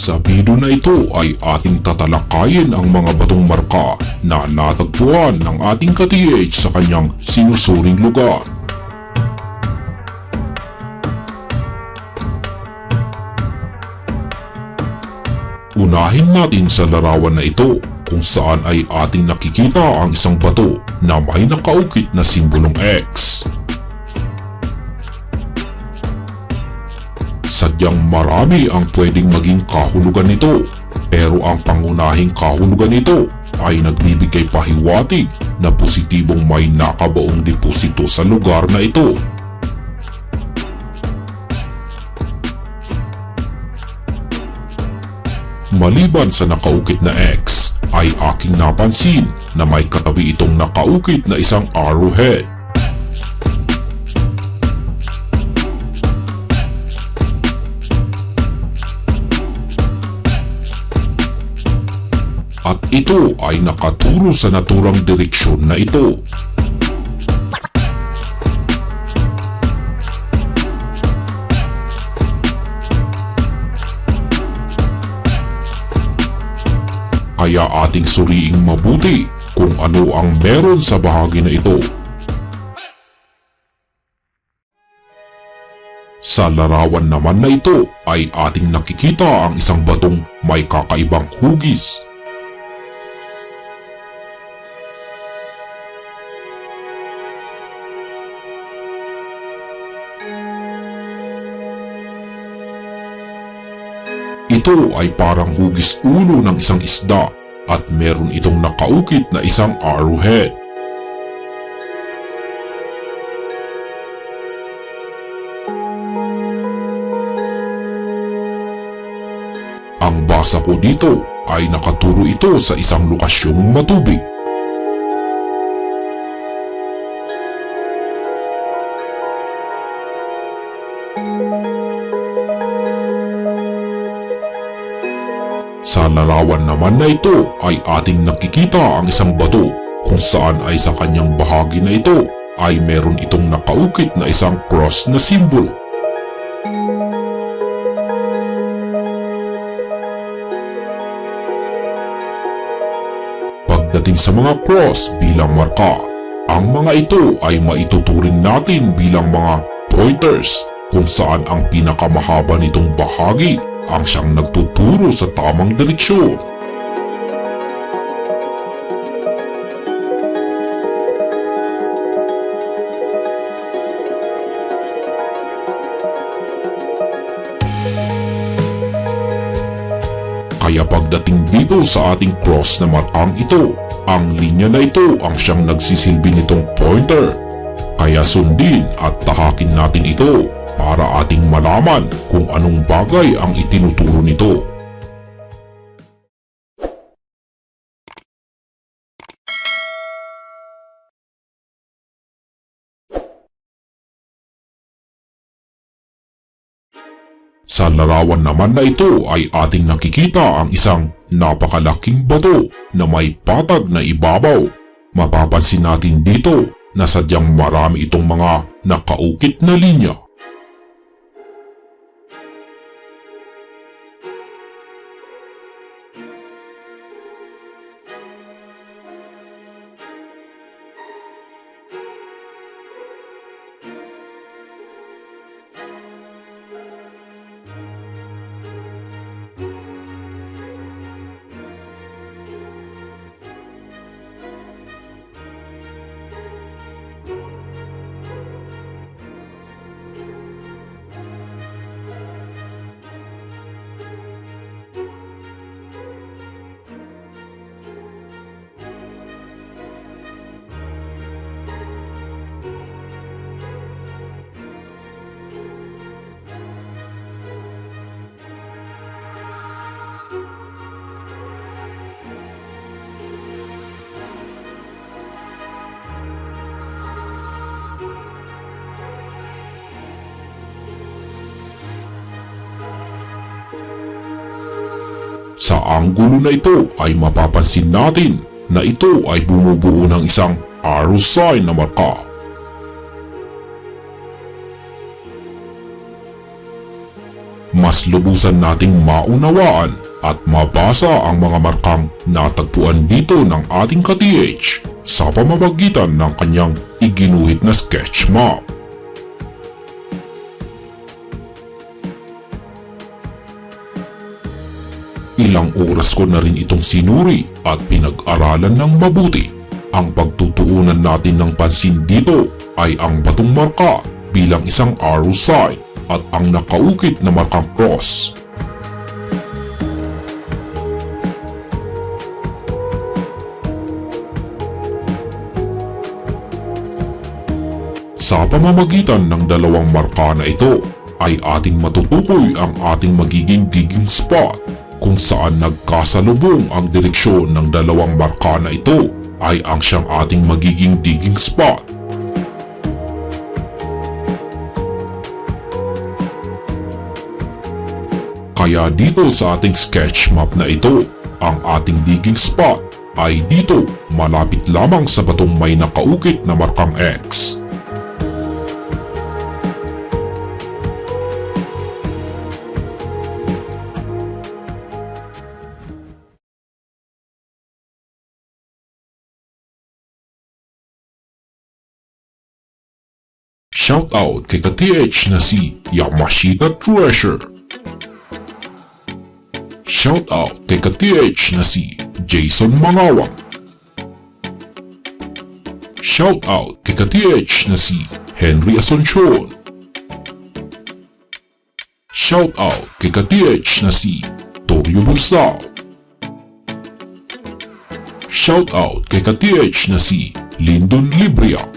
Sa video na ito ay ating tatalakayin ang mga batong marka na natagpuan ng ating ka-TH sa kanyang sinusuring lugar. Unahin natin sa larawan na ito kung saan ay ating nakikita ang isang bato na may nakaukit na simbolong X. Sadyang marami ang pwedeng maging kahulugan nito pero ang pangunahing kahulugan nito ay nagbibigay pahiwatig na positibong may nakabaong deposito sa lugar na ito. Maliban sa nakaukit na X, ay aking napansin na may katabi itong nakaukit na isang arrowhead. At ito ay nakaturo sa naturang direksyon na ito. Kaya ating suriing mabuti kung ano ang meron sa bahagi na ito. Sa larawan naman na ito ay ating nakikita ang isang batong may kakaibang hugis. Ito ay parang hugis ulo ng isang isda at meron itong nakaukit na isang arrowhead. Ang basa ko dito ay nakaturo ito sa isang lokasyong matubig. Sa larawan naman na ito ay ating nakikita ang isang bato kung saan ay sa kanyang bahagi na ito ay meron itong nakaukit na isang cross na simbolo. Pagdating sa mga cross bilang marka, ang mga ito ay maituturing natin bilang mga pointers kung saan ang pinakamahaba nitong bahagi ang siyang nagtuturo sa tamang direksyon. Kaya pagdating dito sa ating cross na markang ito, ang linya na ito ang siyang nagsisilbi nitong pointer. Kaya sundin at tahakin natin ito para ating malaman kung anong bagay ang itinuturo nito. Sa larawan naman na ito ay ating nakikita ang isang napakalaking bato na may patag na ibabaw. Mapapansin natin dito na sadyang marami itong mga nakaukit na linya. Sa anggulo na ito ay mapapansin natin na ito ay bumubuo ng isang arrow sign na marka. mas lubusan nating maunawaan at mabasa ang mga markang natagpuan dito ng ating ka-TH sa pamamagitan ng kanyang iginuhit na sketch map. Ilang oras ko na rin itong sinuri at pinag-aralan ng mabuti. Ang pagtutuunan natin ng pansin dito ay ang batong marka bilang isang arrow sign at ang nakaukit na markang cross. Sa pamamagitan ng dalawang marka na ito ay ating matutukoy ang ating magiging digging spot kung saan nagkasalubong ang direksyon ng dalawang marka na ito ay ang siyang ating magiging digging spot. Kaya dito sa ating sketch map na ito, ang ating digging spot ay dito malapit lamang sa batong may nakaukit na markang X. Shoutout kay ka-TH na si Yamashita Treasure. Shoutout kay ka-TH na si Jason Mangawang. Shoutout kay ka-TH na si Henry Asuncion. Shoutout kay ka-TH na si Torio Bulsao. Shoutout kay ka-TH na si Lyndon Libria.